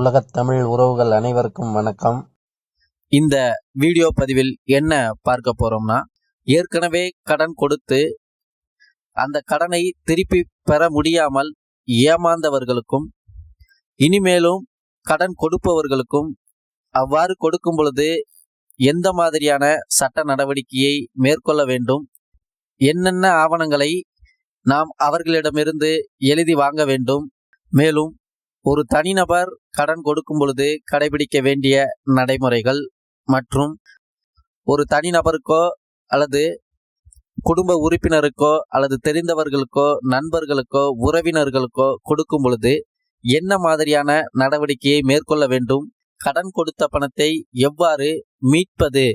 உலகத் தமிழ் உறவுகள் அனைவருக்கும் வணக்கம். இந்த வீடியோ பதிவில் என்ன பார்க்க போறோம்னா ஏற்கனவே கடன் கொடுத்து அந்த கடனை திருப்பி பெற முடியாமல் ஏமாந்தவர்களுக்கும் இனிமேலும் கடன் கொடுப்பவர்களுக்கும் அவ்வாறு கொடுக்கும் பொழுது எந்த மாதிரியான சட்ட நடவடிக்கையை மேற்கொள்ள வேண்டும் என்னென்ன ஆவணங்களை நாம் அவர்களிடமிருந்து எழுதி வாங்க வேண்டும் மேலும் ஒரு தனிநபர் கடன் கொடுக்கும் பொழுது கடைபிடிக்க வேண்டிய நடைமுறைகள் மற்றும் ஒரு தனிநபருக்கோ அல்லது குடும்ப உறுப்பினருக்கோ அல்லது தெரிந்தவர்களுக்கோ நண்பர்களுக்கோ உறவினர்களுக்கோ கொடுக்கும் பொழுது என்ன மாதிரியான நடவடிக்கையை மேற்கொள்ள வேண்டும்? கடன் கொடுத்த பணத்தை எவ்வாறு மீட்பது?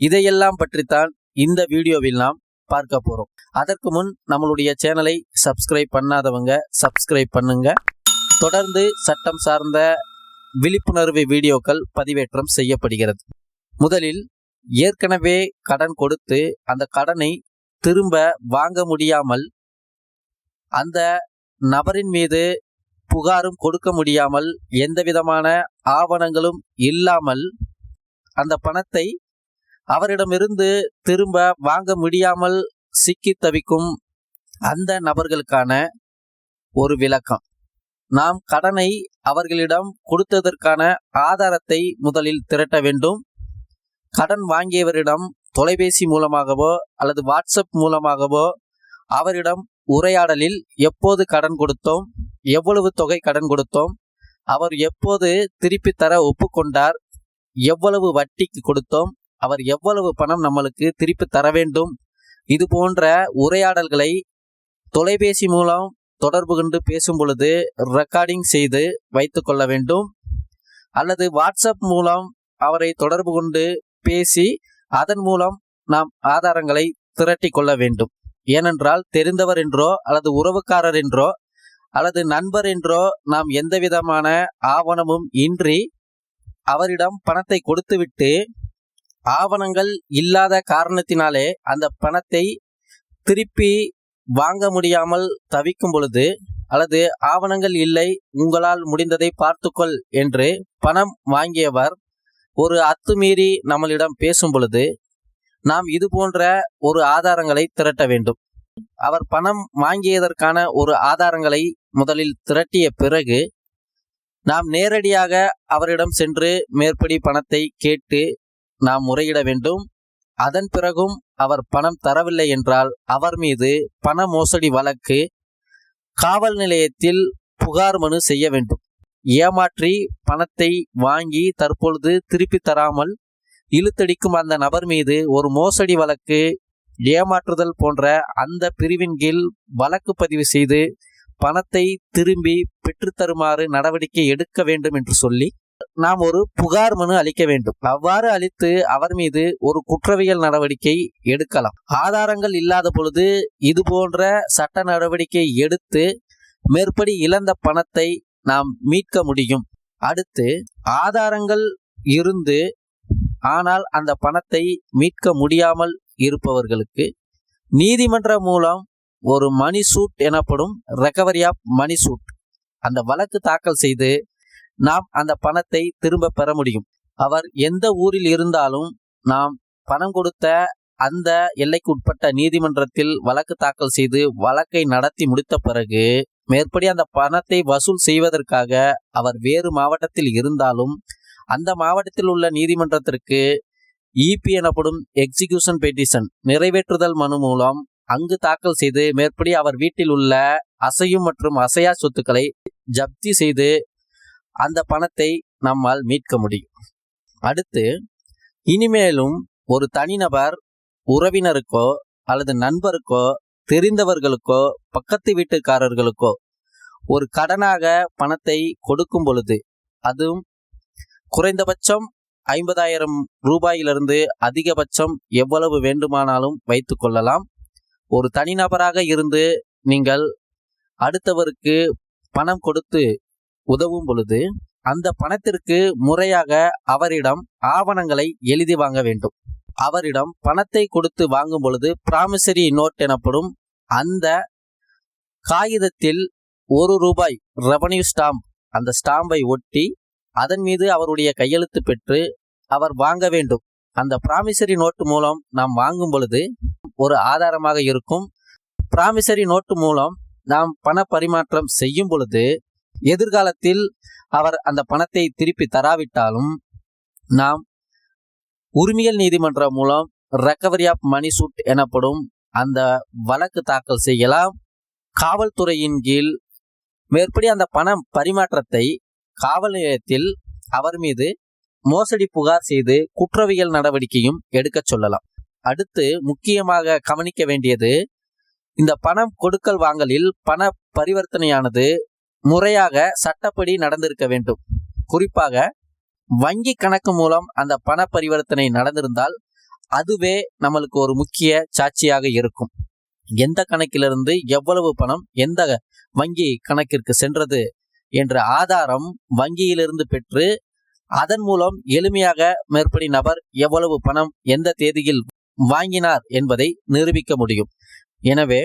இதையெல்லாம் பற்றித்தான் இந்த வீடியோவில் நாம் பார்க்க போகிறோம் அதற்கு முன் நம்மளுடைய சேனலை சப்ஸ்கிரைப் பண்ணாதவங்க சப்ஸ்கிரைப் பண்ணுங்க. தொடர்ந்து சட்டம் சார்ந்த விழிப்புணர்வு வீடியோக்கள் பதிவேற்றம் செய்யப்படுகிறது. முதலில் ஏற்கனவே கடன் கொடுத்து அந்த கடனை திரும்ப வாங்க முடியாமல் அந்த நபரின் மீது புகாரும் கொடுக்க முடியாமல் எந்த விதமான ஆவணங்களும் இல்லாமல் அந்த பணத்தை அவரிடமிருந்து திரும்ப வாங்க முடியாமல் சிக்கி தவிக்கும் அந்த நபர்களுக்கான ஒரு விளக்கம். நாம் கடனை அவர்களிடம் கொடுத்ததற்கான ஆதாரத்தை முதலில் திரட்ட வேண்டும். கடன் வாங்கியவரிடம் தொலைபேசி மூலமாகவோ அல்லது வாட்ஸ்அப் மூலமாகவோ அவரிடம் உரையாடலில் எப்போது கடன் கொடுத்தோம் எவ்வளவு தொகை கடன் கொடுத்தோம் அவர் எப்போது திருப்பி தர ஒப்புக்கொண்டார் எவ்வளவு வட்டிக்கு கொடுத்தோம் அவர் எவ்வளவு பணம் நம்மளுக்கு திருப்பி தர வேண்டும். இது போன்ற உரையாடல்களை தொலைபேசி மூலம் தொடர்பு கொண்டு பேசும் பொழுது ரெக்கார்டிங் செய்து வைத்து கொள்ள வேண்டும். அல்லது வாட்ஸ்அப் மூலம் அவரை தொடர்பு கொண்டு பேசி அதன் மூலம் நாம் ஆதாரங்களை திரட்டி கொள்ள வேண்டும். ஏனென்றால் தெரிந்தவர் என்றோ அல்லது உறவுக்காரர் என்றோ அல்லது நண்பர் என்றோ நாம் எந்த விதமான ஆவணமும் இன்றி அவரிடம் பணத்தை கொடுத்துவிட்டு ஆவணங்கள் இல்லாத காரணத்தினாலே அந்த பணத்தை திருப்பி வாங்க முடியாமல் தவிக்கும் பொழுது அல்லது ஆவணங்கள் இல்லை உங்களால் முடிந்ததை பார்த்துக்கொள் என்று பணம் வாங்கியவர் ஒரு அத்துமீறி நம்மளிடம் பேசும் பொழுது நாம் இது போன்ற ஒரு ஆதாரங்களை திரட்ட வேண்டும். அவர் பணம் வாங்கியதற்கான ஒரு ஆதாரங்களை முதலில் திரட்டிய பிறகு நாம் நேரடியாக அவரிடம் சென்று மேற்படி பணத்தை கேட்டு நாம் முறையிட வேண்டும். அதன் பிறகும் அவர் பணம் தரவில்லை என்றால் அவர் மீது பண மோசடி வழக்கு காவல் நிலையத்தில் புகார் மனு செய்ய வேண்டும். ஏமாற்றி பணத்தை வாங்கி தற்பொழுது திருப்பி தராமல் இழுத்தடிக்கும் அந்த நபர் மீது ஒரு மோசடி வழக்கு ஏமாற்றுதல் போன்ற அந்த பிரிவின் கீழ் வழக்கு பதிவு செய்து பணத்தை திரும்பி பெற்றுத்தருமாறு நடவடிக்கை எடுக்க வேண்டும் என்று சொல்லி நாம் ஒரு புகார் மனு அளிக்க வேண்டும். அவ்வாறு அளித்து அவர் மீது ஒரு குற்றவியல் நடவடிக்கை எடுக்கலாம். ஆதாரங்கள் இல்லாத பொழுது இது போன்ற சட்ட நடவடிக்கை எடுத்து மேற்படி இழந்த பணத்தை நாம் மீட்க முடியும். அடுத்து ஆதாரங்கள் இருந்து ஆனால் அந்த பணத்தை மீட்க முடியாமல் இருப்பவர்களுக்கு நீதிமன்றம் மூலம் ஒரு மணி சூட் எனப்படும் ரெக்கவரி ஆஃப் மணி சூட் அந்த வழக்கு தாக்கல் செய்து நாம் அந்த பணத்தை திரும்ப பெற முடியும். அவர் எந்த ஊரில் இருந்தாலும் நாம் பணம் கொடுத்த அந்த எல்லைக்கு உட்பட்ட நீதிமன்றத்தில் வழக்கு தாக்கல் செய்து வழக்கை நடத்தி முடித்த பிறகு மேற்படி அந்த பணத்தை வசூல் செய்வதற்காக அவர் வேறு மாவட்டத்தில் இருந்தாலும் அந்த மாவட்டத்தில் உள்ள நீதிமன்றத்திற்கு இபி எனப்படும் எக்ஸிகியூஷன் பெட்டிஷன் நிறைவேற்றுதல் மனு மூலம் அங்கு தாக்கல் செய்து மேற்படி அவர் வீட்டில் உள்ள அசையும் மற்றும் அசையா சொத்துக்களை ஜப்தி செய்து அந்த பணத்தை நம்மால் மீட்க முடியும். அடுத்து இனிமேலும் ஒரு தனிநபர் உறவினருக்கோ அல்லது நண்பருக்கோ தெரிந்தவர்களுக்கோ பக்கத்து வீட்டுக்காரர்களுக்கோ ஒரு கடனாக பணத்தை கொடுக்கும் பொழுது அதுவும் குறைந்தபட்சம் ஐம்பதாயிரம் ரூபாயிலிருந்து அதிகபட்சம் எவ்வளவு வேண்டுமானாலும் வைத்து கொள்ளலாம். ஒரு தனிநபராக இருந்து நீங்கள் அடுத்தவருக்கு பணம் கொடுத்து உதவும் பொழுது அந்த பணத்திற்கு முறையாக அவரிடம் ஆவணங்களை எழுதி வாங்க வேண்டும். அவரிடம் பணத்தை கொடுத்து வாங்கும் பொழுது பிராமிசரி நோட் எனப்படும் அந்த காகிதத்தில் ஒரு ரூபாய் ரெவன்யூ ஸ்டாம்ப் அந்த ஸ்டாம்பை ஒட்டி அதன் மீது அவருடைய கையெழுத்து பெற்று அவர் வாங்க வேண்டும். அந்த ப்ராமிசரி நோட்டு மூலம் நாம் வாங்கும் பொழுது ஒரு ஆதாரமாக இருக்கும். ப்ராமிசரி நோட்டு மூலம் நாம் பண பரிமாற்றம் செய்யும் பொழுது எதிர்காலத்தில் அவர் அந்த பணத்தை திருப்பி தராவிட்டாலும் நாம் உரிமையல் நீதிமன்றம் மூலம் ரெக்கவரி ஆஃப் மணி சூட் எனப்படும் அந்த வழக்கு தாக்கல் செய்யலாம். காவல்துறையின் கீழ் மேற்படி அந்த பணம் பரிமாற்றத்தை காவல் நிலையத்தில் அவர் மீது மோசடி புகார் செய்து குற்றவியல் நடவடிக்கையும் எடுக்கச் சொல்லலாம். அடுத்து முக்கியமாக கவனிக்க வேண்டியது இந்த பணம் கொடுக்கல் வாங்கலில் பண பரிவர்த்தனையானது முறையாக சட்டப்படி நடந்திருக்க வேண்டும். குறிப்பாக வங்கி கணக்கு மூலம் அந்த பண பரிவர்த்தனை நடந்திருந்தால் அதுவே நம்மளுக்கு ஒரு முக்கிய சாட்சியாக இருக்கும். எந்த கணக்கிலிருந்து எவ்வளவு பணம் எந்த வங்கி கணக்கிற்கு சென்றது என்ற ஆதாரம் வங்கியிலிருந்து பெற்று அதன் மூலம் எளிமையாக மேற்படி நபர் எவ்வளவு பணம் எந்த தேதியில் வாங்கினார் என்பதை நிரூபிக்க முடியும். எனவே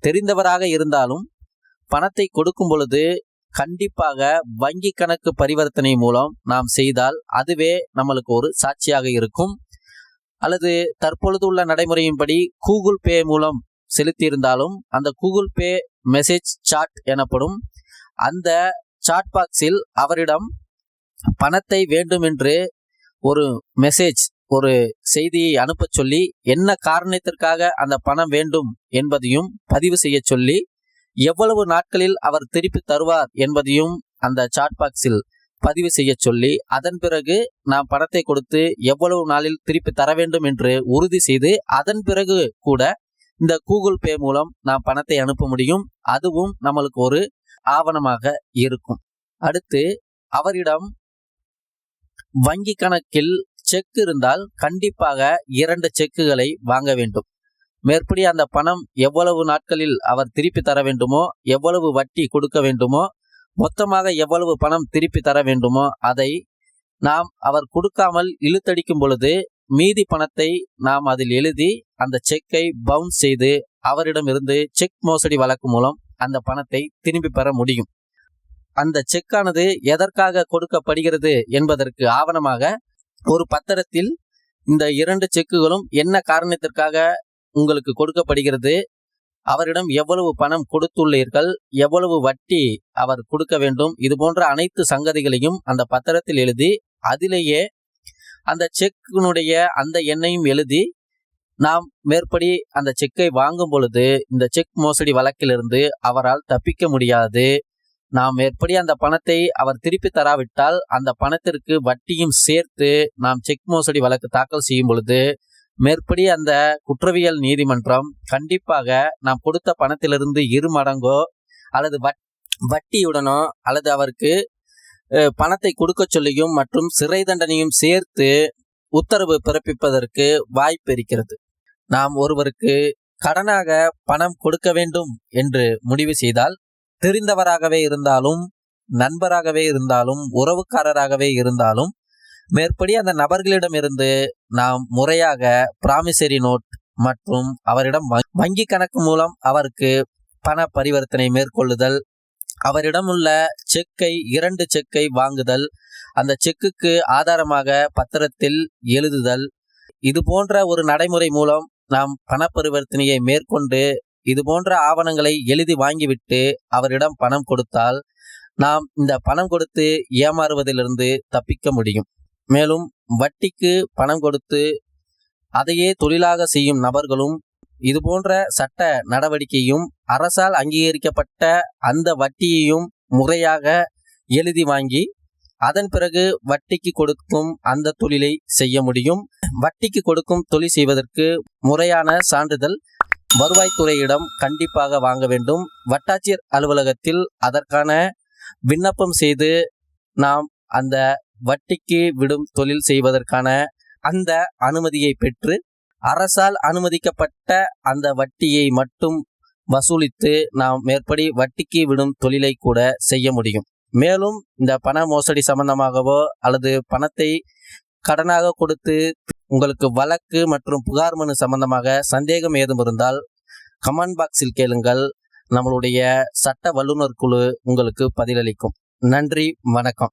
தெரிந்தவராக இருந்தாலும் பணத்தை கொடுக்கும் பொழுது கண்டிப்பாக வங்கி கணக்கு பரிவர்த்தனை மூலம் நாம் செய்தால் அதுவே நம்மளுக்கு ஒரு சாட்சியாக இருக்கும். அல்லது தற்பொழுது உள்ள நடைமுறையின்படி கூகுள் பே மூலம் செலுத்தியிருந்தாலும் அந்த கூகுள் பே மெசேஜ் சாட் எனப்படும் அந்த சாட் பாக்ஸில் அவரிடம் பணத்தை வேண்டுமென்று ஒரு மெசேஜ் ஒரு செய்தியை அனுப்பச் சொல்லி என்ன காரணத்திற்காக அந்த பணம் வேண்டும் என்பதையும் பதிவு செய்ய சொல்லி எவ்வளவு நாட்களில் அவர் திருப்பி தருவார் என்பதையும் அந்த சாட் பாக்ஸில் பதிவு செய்ய சொல்லி அதன் பிறகு நாம் பணத்தை கொடுத்து எவ்வளவு நாளில் திருப்பி தர வேண்டும் என்று உறுதி செய்து அதன் பிறகு கூட இந்த கூகுள் பே மூலம் நாம் பணத்தை அனுப்ப முடியும். அதுவும் நம்மளுக்கு ஒரு ஆவணமாக இருக்கும். அடுத்து அவரிடம் வங்கி கணக்கில் செக் இருந்தால் கண்டிப்பாக இரண்டு செக்குகளை வாங்க வேண்டும். மேற்படி அந்த பணம் எவ்வளவு நாட்களில் அவர் திருப்பி தர வேண்டுமோ எவ்வளவு வட்டி கொடுக்க வேண்டுமோ மொத்தமாக எவ்வளவு பணம் திருப்பி தர வேண்டுமோ அதை நாம் அவர் கொடுக்காமல் இழுத்தடிக்கும் பொழுது மீதி பணத்தை நாம் அதில் எழுதி அந்த செக்கை பவுன்ஸ் செய்து அவரிடமிருந்து செக் மோசடி வழக்கு மூலம் அந்த பணத்தை திரும்பி பெற முடியும். அந்த செக்கானது எதற்காக கொடுக்கப்படுகிறது என்பதற்கு ஆவணமாக ஒரு பத்திரத்தில் இந்த இரண்டு செக்குகளும் என்ன காரணத்திற்காக உங்களுக்கு கொடுக்கப்படுகிறது. அவரிடம் எவ்வளவு பணம் கொடுத்துள்ளீர்கள் எவ்வளவு வட்டி அவர் கொடுக்க வேண்டும் இது போன்ற அனைத்து சங்கதிகளையும் அந்த பத்திரத்தில் எழுதி அதிலேயே அந்த செக்கினுடைய அந்த எண்ணையும் எழுதி நாம் மேற்படி அந்த செக்கை வாங்கும் பொழுது இந்த செக் மோசடி வழக்கிலிருந்து அவரால் தப்பிக்க முடியாது. நாம் மேற்படி அந்த பணத்தை அவர் திருப்பி தராவிட்டால் அந்த பணத்திற்கு வட்டியும் சேர்த்து நாம் செக் மோசடி வழக்கு தாக்கல் செய்யும் பொழுது மேற்படி அந்த குற்றவியல் நீதிமன்றம் கண்டிப்பாக நாம் கொடுத்த பணத்திலிருந்து இரு மடங்கோ அல்லது வட்டியுடனோ அல்லது அவருக்கு பணத்தை கொடுக்க சொல்லியும் மற்றும் சிறை தண்டனையும் சேர்த்து உத்தரவு பிறப்பிப்பதற்கு வாய்ப்பு இருக்கிறது. நாம் ஒருவருக்கு கடனாக பணம் கொடுக்க வேண்டும் என்று முடிவு செய்தால் தெரிந்தவராகவே இருந்தாலும் நண்பராகவே இருந்தாலும் உறவுக்காரராகவே இருந்தாலும் மேற்படி அந்த நபர்களிடமிருந்து நாம் முறையாக பிராமிசரி நோட் மற்றும் அவரிடம் வங்கி கணக்கு மூலம் அவருக்கு பண பரிவர்த்தனை மேற்கொள்ளுதல் அவரிடம் உள்ள செக்கை இரண்டு செக்கை வாங்குதல் அந்த செக்குக்கு ஆதாரமாக பத்திரத்தில் எழுதுதல் இது போன்ற ஒரு நடைமுறை மூலம் நாம் பண பரிவர்த்தனையை மேற்கொண்டு இது போன்ற ஆவணங்களை எழுதி வாங்கிவிட்டு அவரிடம் பணம் கொடுத்தால் நாம் இந்த பணம் கொடுத்து ஏமாறுவதிலிருந்து தப்பிக்க முடியும். மேலும் வட்டிக்கு பணம் கொடுத்து அதையே தொழிலாக செய்யும் நபர்களும் இது போன்ற சட்ட நடவடிக்கையும் அரசால் அங்கீகரிக்கப்பட்ட அந்த வட்டியையும் முறையாக எழுதி வாங்கி அதன் பிறகு வட்டிக்கு கொடுக்கும் அந்த தொழிலை செய்ய முடியும். வட்டிக்கு கொடுக்கும் தொழில் செய்வதற்கு முறையான சான்றிதழ் வருவாய்த்துறையிடம் கண்டிப்பாக வாங்க வேண்டும். வட்டாட்சியர் அலுவலகத்தில் அதற்கான விண்ணப்பம் செய்து நாம் அந்த வட்டிக்கு விடும் தொழில் செய்வதற்கான அந்த அனுமதியை பெற்று அரசால் அனுமதிக்கப்பட்ட அந்த வட்டியை மட்டும் வசூலித்து நாம் மேற்படி வட்டிக்கு விடும் தொழிலை கூட செய்ய முடியும். மேலும் இந்த பண மோசடி சம்பந்தமாகவோ அல்லது பணத்தை கடனாக கொடுத்து உங்களுக்கு வழக்கு மற்றும் புகார் மனு சம்பந்தமாக சந்தேகம் ஏதும் இருந்தால் கமெண்ட் பாக்ஸில் கேளுங்கள். நம்மளுடைய சட்ட வல்லுநர் குழு உங்களுக்கு பதிலளிக்கும். நன்றி வணக்கம்.